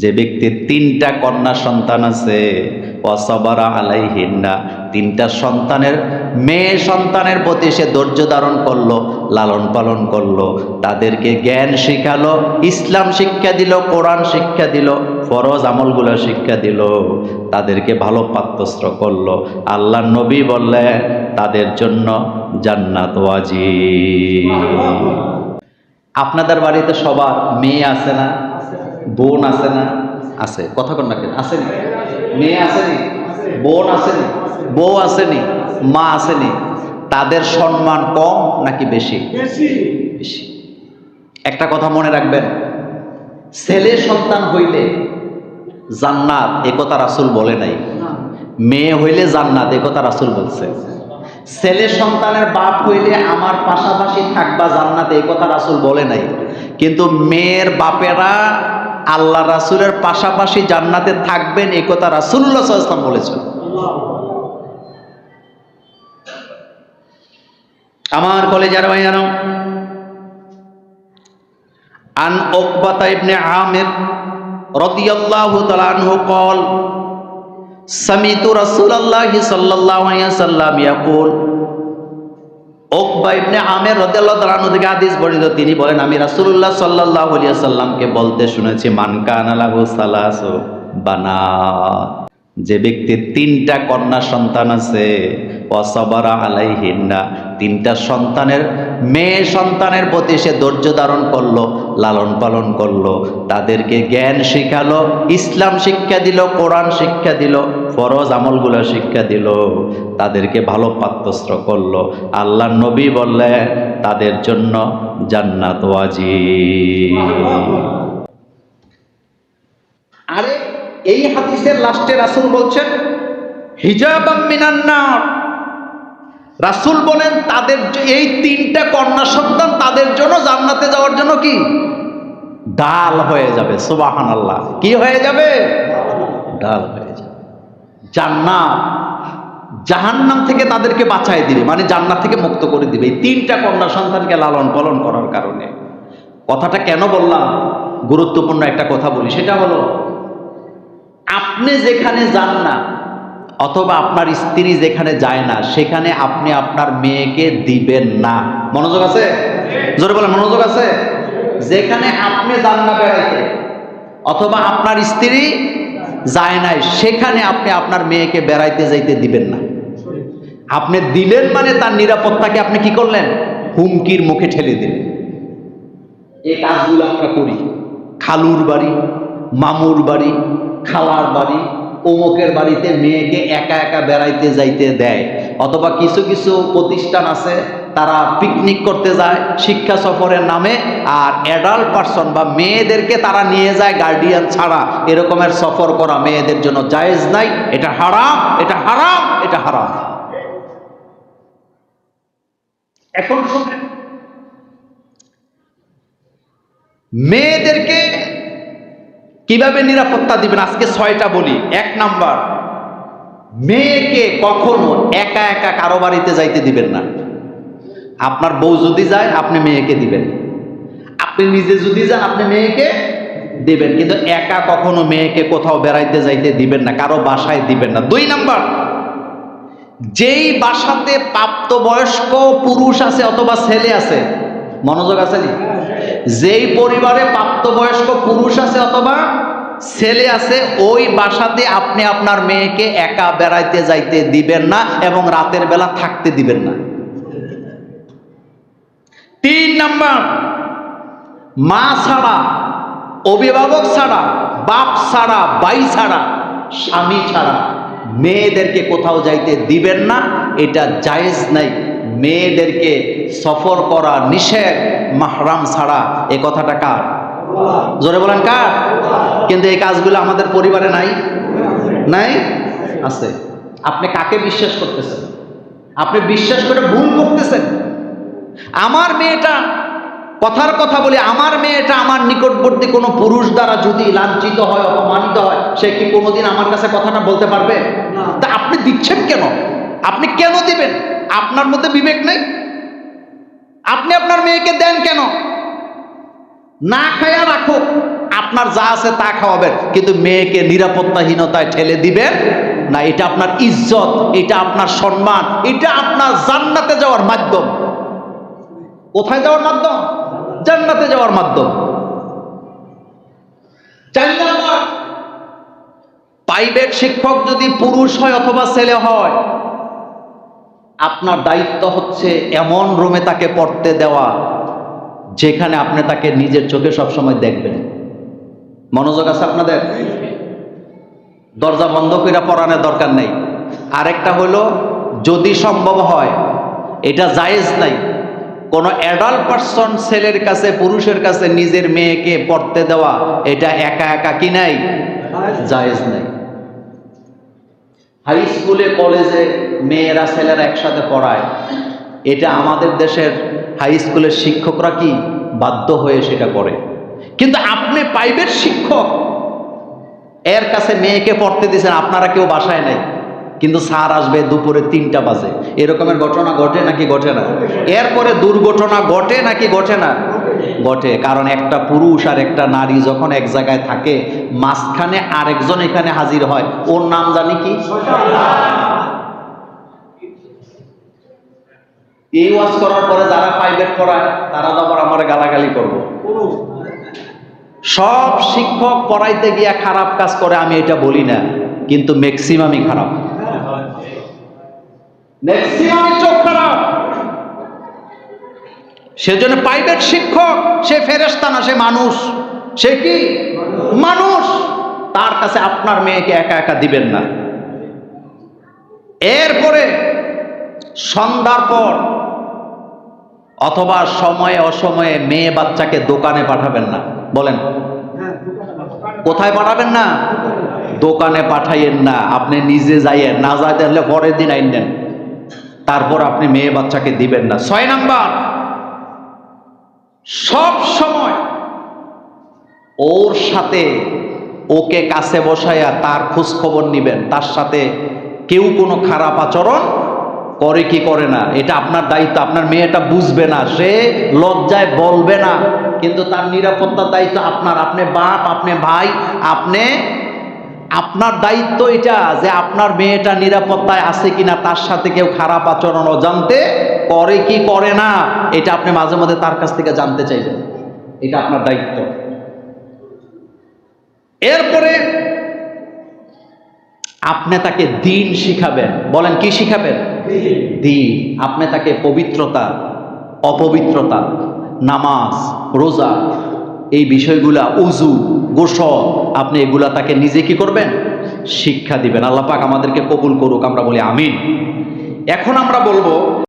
যে ব্যক্তির তিনটা কন্যা সন্তান আছে অসবারা আলাইহিন্না, তিনটা সন্তানের মেয়ে সন্তানের প্রতি সে ধৈর্য ধারণ করল, লালন পালন করল, তাদেরকে জ্ঞান শিখালো, ইসলাম শিক্ষা দিল, কোরআন শিক্ষা দিল, ফরজ আমলগুলো শিক্ষা দিল, তাদেরকে ভালো পাত্রস্ত্র করল। আল্লাহ নবী বললেন তাদের জন্য জান্নাত ওয়াজি আপনাদের বাড়িতে সবার মেয়ে আছে না? বোন আছে না? আছে। কথা কন না কেন? আসেনি মেয়ে আসেনি বোন আসেনি বউ আসেনি মা আসেনি তাদের সম্মান কম নাকি বেশি? বেশি। একটা কথা মনে রাখবেন ছেলে সন্তান হইলে জান্নাত একথা রাসুল বলে নাই। মেয়ে হইলে জান্নাত একথা রাসুল বলছে। ছেলে সন্তানের বাপ হইলে আমার পাশাপাশি থাকবা জান্নাতে এই কথা রাসুল বলে নাই। কিন্তু মেয়ের বাপেরা আল্লাহ রাসুলের পাশাপাশি জান্নাতে থাকবেন এই কথা রাসুল্লাহ ইসলাম বলেছেন আমার কলেজার ভাইয়ানো আন ওকবাতা ইবনে আমির রাদিয়াল্লাহু তাআলা আনহু قال سمعت رسول الله صلى الله عليه وسلم يقول ওকবা ইবনে আমের রাদিয়াল্লাহু থেকে হাদিস বর্ণিত। তিনি বলেন, আমি রাসূলুল্লাহ সাল্লাল্লাহু আলাইহি সাল্লামকে বলতে শুনেছি, মান কানা লাহু সালাসু বানাত যে ব্যক্তির তিনটা কন্যা সন্তান আছে অসবারা আলাইহিন্না তিনটা সন্তানের মেয়ে সন্তানের প্রতি সে ধৈর্য ধারণ করল, লালন পালন করল, তাদেরকে জ্ঞান শিখালো, ইসলাম শিক্ষা দিল, কোরআন শিক্ষা দিল। ফরজ আমলগুলো শিক্ষা দিল, তাদেরকে ভালো পাত্রস্ত্র করল। আল্লাহ নবী বললেন তাদের জন্য জান্নাত ওয়াজি আরে, এই হাদিসের লাস্টে রাসূল বলছেন, হিজাবাম মিনান্নার রাসূল বলেন, তাদের এই তিনটা কন্যা সন্তান তাদের জন্য জান্নাতে যাওয়ার জন্য কি? ডাল হয়ে যাবে, সুবহানাল্লাহ। কি হয়ে যাবে? ডাল হয়ে যাবে। জান্নাত। জাহান্নাম থেকে তাদেরকে বাঁচাই দিবে মানে জান্নাত থেকে মুক্ত করে দিবে। এই তিনটা কন্যা সন্তানকে লালন পালন করার কারণে। কথাটা কেন বললাম? গুরুত্বপূর্ণ একটা কথা বলি, সেটা হলো, আপনি যেখানে যান না, অথবা আপনার স্ত্রী যেখানে যায় না, সেখানে আপনি আপনার মেয়েকে দিবেন না। মনোযোগ আছে? জোরে বলেন, মনোযোগ আছে? যেখানে আপনি যান না বেড়াইতে, অথবা আপনার স্ত্রী যায় নাই, সেখানে আপনি আপনার মেয়েকে বেড়াইতে যাইতে দিবেন না। আপনি দিলেন মানে তার নিরাপত্তাকে আপনি কি করলেন? হুমকির মুখে ঠেলে দিলেন। এই কাজগুলো আমরা করি। খালুর বাড়ি, মামুর বাড়ি, খালার বাড়ি, অমুকের বাড়িতে মেয়েকে একা একা বেড়াইতে যাইতে দেয়। অথবা কিছু কিছু প্রতিষ্ঠান আছে তারা পিকনিক করতে যায় শিক্ষা সফরের নামে আর অ্যাডাল্ট পার্সন বা মেয়েদেরকে তারা নিয়ে যায় গার্ডিয়ান ছাড়া। এরকমের সফর করা মেয়েদের জন্য জায়েজ নাই। এটা হারাম এটা হারাম এটা হারাম। এখন মেয়েদেরকে কীভাবে নিরাপত্তা দিবেন? আজকে ছয়টা বলি। এক নাম্বার, মেয়েকে কখনো একা একা কারও বাড়িতে যাইতে দিবেন না। আপনার বউ যদি যায়, আপনি মেয়েকে দিবেন। আপনি নিজে যদি যান, আপনি মেয়েকে দিবেন। কিন্তু একা কখনো মেয়েকে কোথাও বেড়াইতে যাইতে দিবেন না, কারও বাসায় দিবেন না। দুই নাম্বার, যেই বাসাতে প্রাপ্তবয়স্ক পুরুষ আছে অথবা ছেলে আছে, মনোযোগ আছে নি? যেই পরিবারে প্রাপ্তবয়স্ক পুরুষ আছে অথবা ছেলে আছে, ওই বাসাতে আপনি আপনার মেয়েকে একা বেড়াইতে যাইতে দিবেন না এবং রাতের বেলা থাকতে দিবেন না। তিন নাম্বার, মা ছাড়া, অভিভাবক ছাড়া, বাপ ছাড়া বাই ছাড়া, স্বামী ছাড়া মেয়েদেরকে কোথাও যাইতে দিবেন না, এটা জায়েজ নাই। মেয়েদেরকে সফর করা নিষেধ, মাহরাম ছাড়া। এ কথাটা কার? জোরে বলেন কার? কিন্তু এই কাজগুলো আমাদের পরিবারে নাই? নাই? আছে। আপনি কাকে বিশ্বাস করতেছেন? আপনি বিশ্বাস করে ভুল করতেছেন? আমার মেয়েটা কথার কথা বলি আমার মেয়েটা আমার নিকটবর্তী কোনো পুরুষ দ্বারা যদি লাঞ্ছিত হয় অপমানিত হয় সে কি কোনোদিন আমার কাছে কথাটা বলতে পারবে? তা আপনি দিচ্ছেন কেন? আপনি কেন দিবেন? আপনার মধ্যে বিবেক নেই? আপনি আপনার মেয়েকে দেন কেন? না খায়া রাখো। আপনার যা আছে তা খাওয়াবেন কিন্তু মেয়েকে নিরাপত্তাহীনতায় ঠেলে দিবেন না। এটা আপনার ইজ্জত এটা আপনার সম্মান এটা আপনার জান্নাতে যাওয়ার মাধ্যম। কোথায় যাওয়ার মাধ্যম? জান্নাতে যাওয়ার মাধ্যম। প্রাইভেট শিক্ষক যদি পুরুষ হয় অথবা ছেলে হয়, আপনার দায়িত্ব হচ্ছে এমন রুমে তাকে পড়তে দেওয়া, যেখানে আপনি তাকে নিজের চোখে সবসময় দেখবেন। মনোযোগ আছে আপনাদের? দরজা বন্ধ করে পড়ানোর দরকার নেই। আরেকটা হলো, যদি সম্ভব হয়, এটা জায়েজ নাই। কোনো অ্যাডাল্ট পার্সন ছেলের কাছে, পুরুষের কাছে নিজের মেয়েকে পড়তে দেওয়া, এটা একা একা কি নাই? জায়েজ নাই। হাই স্কুলে কলেজে মেয়েরা ছেলেরা একসাথে পড়ায়। এটা আমাদের দেশের হাই স্কুলের শিক্ষকরা কি বাধ্য হয়ে সেটা করে। কিন্তু আপনি প্রাইভেট শিক্ষক, এর কাছে মেয়েকে পড়তে দিয়েছেন আপনারা কেউ বাসায় নাই। কিন্তু স্যার আসবে দুপুরে তিনটা বাজে। এরকমের ঘটনা ঘটে নাকি ঘটে না? এরপরে দুর্ঘটনা ঘটে নাকি ঘটে না? ঘটে, কারণ একটা পুরুষ আর একটা নারী যখন এক জায়গায় থাকে, মাঝখানে আরেকজন এখানে হাজির হয়। ওর নাম জানি কি? এই ওয়াজ করার পরে যারা প্রাইভেট পড়ায়, তারা তো আবার আমার গালাগালি করব। সব শিক্ষক পড়াইতে গিয়া খারাপ কাজ করে, আমি এটা বলি না। কিন্তু ম্যাক্সিমামই খারাপ। ম্যাক্সিমামই চোখ খারাপ সেজন্য প্রাইভেট শিক্ষক, সে ফেরেস্তা না, সে মানুষ। সে কি? মানুষ। তার কাছে আপনার মেয়েকে একা একা দিবেন না। এরপরে সন্ধ্যার পর অথবা সময়ে অসময়ে মেয়ে বাচ্চাকে দোকানে পাঠাবেন না। বলেন, কোথায় পাঠাবেন না? দোকানে পাঠাইয়েন না। আপনি নিজে যাইয়েন, না যাইতে হলে পরের দিন আইন তারপর আপনি মেয়ে বাচ্চাকে দিবেন না। ছয় নাম্বার, সব সময় ওর সাথে ওকে কাছে বসাইয়া তার খোঁজ খবর নিবেন। তার সাথে কেউ কোনো খারাপ আচরণ করে কি করে না। এটা আপনার দায়িত্ব, আপনার মেয়েটা বুঝবে না। সে লজ্জায় বলবে না, কিন্তু তার নিরাপত্তার দায়িত্ব আপনার। আপনি বাপ, আপনি ভাই, আপনি আপনার দায়িত্ব এটা যে আপনার মেয়েটা নিরাপত্তায় আছে কিনা তার সাথে কেউ খারাপ আচরণ অজান্তে করে কি করে না, এটা আপনি মাঝে মধ্যে তার কাছ থেকে জানতে চাইবেন। এটা আপনার দায়িত্ব। এরপরে আপনি তাকে দিন শিখাবেন। বলেন, কি শিখাবেন? দিন। আপনি তাকে পবিত্রতা, অপবিত্রতা, নামাজ, রোজা, এই বিষয়গুলা উজু, গোসল আপনি এগুলা তাকে নিজে কি করবেন? শিক্ষা দিবেন। আল্লাহ পাক আমাদেরকে কবুল করুক, আমরা বলি আমিন। এখন আমরা বলব